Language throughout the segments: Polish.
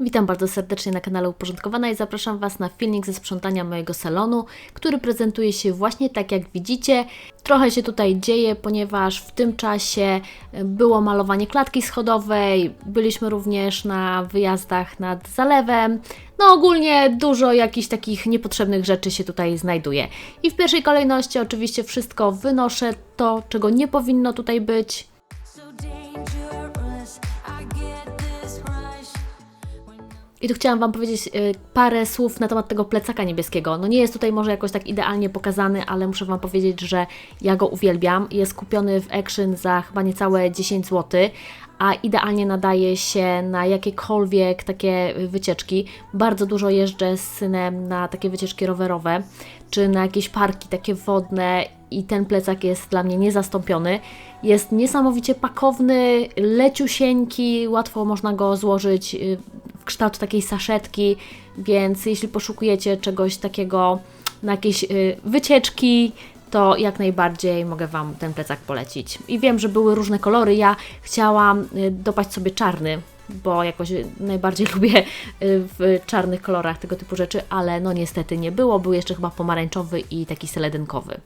Witam bardzo serdecznie na kanale Uporządkowana i zapraszam Was na filmik ze sprzątania mojego salonu, który prezentuje się właśnie tak jak widzicie. Trochę się tutaj dzieje, ponieważ w tym czasie e, było malowanie klatki schodowej, byliśmy również na wyjazdach nad zalewem. No ogólnie dużo jakichś takich niepotrzebnych rzeczy się tutaj znajduje. I w pierwszej kolejności oczywiście wszystko wynoszę, to czego nie powinno tutaj być. I tu chciałam Wam powiedzieć y, parę słów na temat tego plecaka niebieskiego. No nie jest tutaj może jakoś tak idealnie pokazany, ale muszę Wam powiedzieć, że ja go uwielbiam. Jest kupiony w Action za chyba niecałe 10 zł, a idealnie nadaje się na jakiekolwiek takie wycieczki. Bardzo dużo jeżdżę z synem na takie wycieczki rowerowe, czy na jakieś parki takie wodne i ten plecak jest dla mnie niezastąpiony. Jest niesamowicie pakowny, leciusieńki, łatwo można go złożyć y, w kształt takiej saszetki, więc jeśli poszukujecie czegoś takiego na jakieś y, wycieczki, to jak najbardziej mogę Wam ten plecak polecić. I wiem, że były różne kolory. Ja chciałam y, dopaść sobie czarny, bo jakoś najbardziej lubię y, w czarnych kolorach tego typu rzeczy, ale no niestety nie było. Był jeszcze chyba pomarańczowy i taki seledynkowy.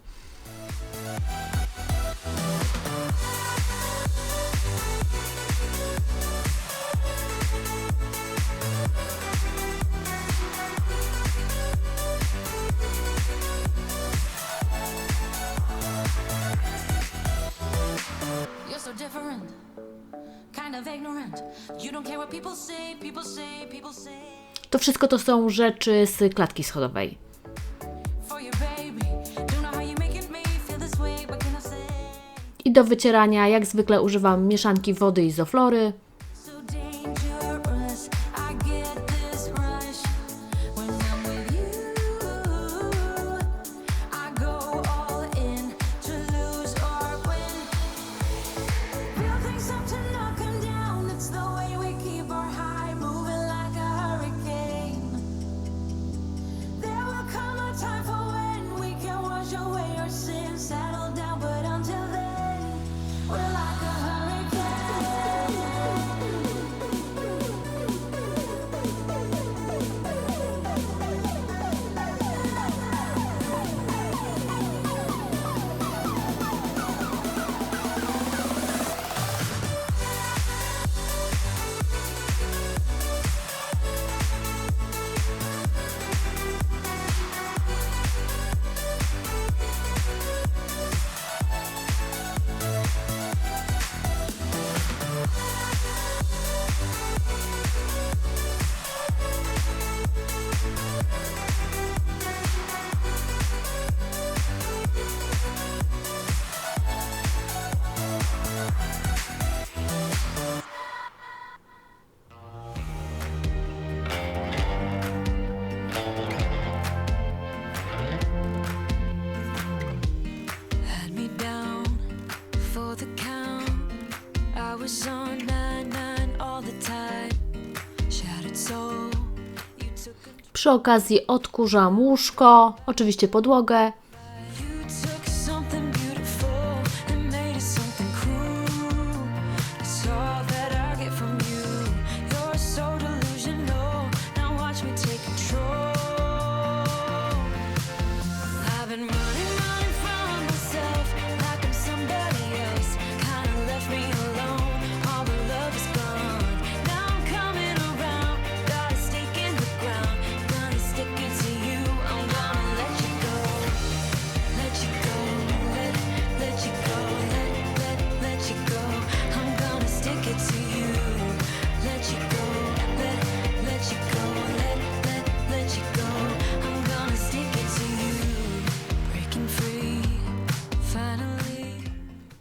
To wszystko to są rzeczy z klatki schodowej. I do wycierania jak zwykle używam mieszanki wody i zoflory. Przy okazji odkurzam łóżko, oczywiście podłogę.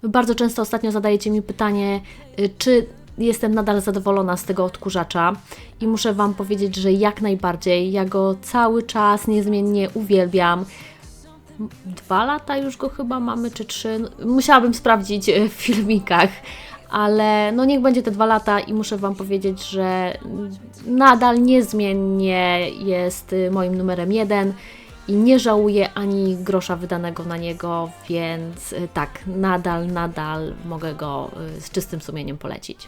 Bardzo często ostatnio zadajecie mi pytanie, y, czy jestem nadal zadowolona z tego odkurzacza i muszę Wam powiedzieć, że jak najbardziej. Ja go cały czas niezmiennie uwielbiam. Dwa lata już go chyba mamy, czy trzy. No, Musiałabym sprawdzić y, w filmikach, ale no niech będzie te dwa lata i muszę Wam powiedzieć, że nadal niezmiennie jest y, moim numerem jeden i nie żałuję ani grosza wydanego na niego, więc y, tak, nadal, nadal mogę go y, z czystym sumieniem polecić.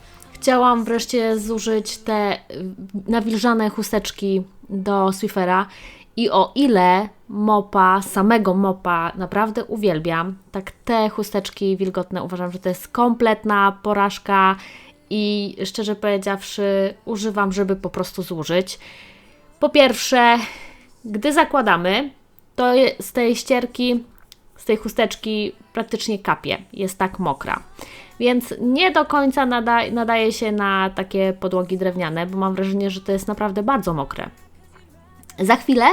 chciałam wreszcie zużyć te nawilżane chusteczki do Swifera. I o ile mopa, samego mopa naprawdę uwielbiam, tak te chusteczki wilgotne uważam, że to jest kompletna porażka i szczerze powiedziawszy używam, żeby po prostu zużyć. Po pierwsze, gdy zakładamy, to z tej ścierki, z tej chusteczki praktycznie kapie. Jest tak mokra. Więc nie do końca nada, nadaje się na takie podłogi drewniane, bo mam wrażenie, że to jest naprawdę bardzo mokre. Za chwilę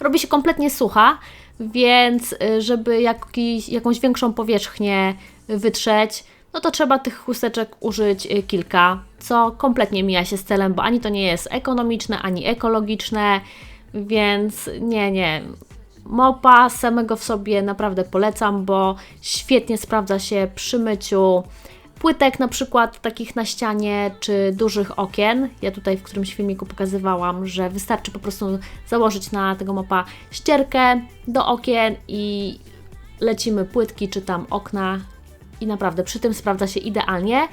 robi się kompletnie sucha, więc y, żeby jakiś, jakąś większą powierzchnię wytrzeć, no to trzeba tych chusteczek użyć y, kilka, co kompletnie mija się z celem, bo ani to nie jest ekonomiczne, ani ekologiczne, więc nie, nie. Mopa samego w sobie naprawdę polecam, bo świetnie sprawdza się przy myciu płytek na przykład takich na ścianie, czy dużych okien. Ja tutaj w którymś filmiku pokazywałam, że wystarczy po prostu założyć na tego mopa ścierkę do okien i lecimy płytki, czy tam okna i naprawdę przy tym sprawdza się idealnie.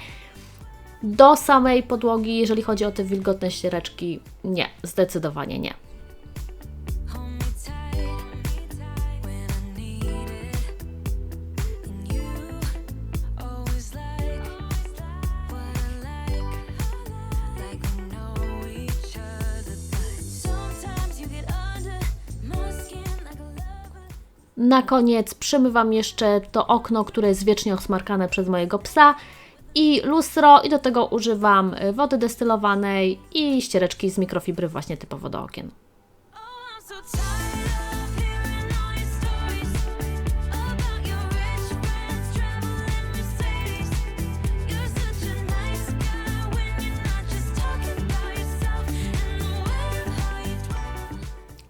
Do samej podłogi, jeżeli chodzi o te wilgotne ściereczki, nie, zdecydowanie nie. Na koniec przemywam jeszcze to okno, które jest wiecznie osmarkane przez mojego psa i lustro i do tego używam y, wody destylowanej i ściereczki z mikrofibry właśnie typowo do okien.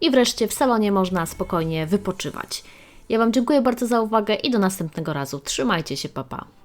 I wreszcie w salonie można spokojnie wypoczywać. Ja Wam dziękuję bardzo za uwagę i do następnego razu. Trzymajcie się, papa. You're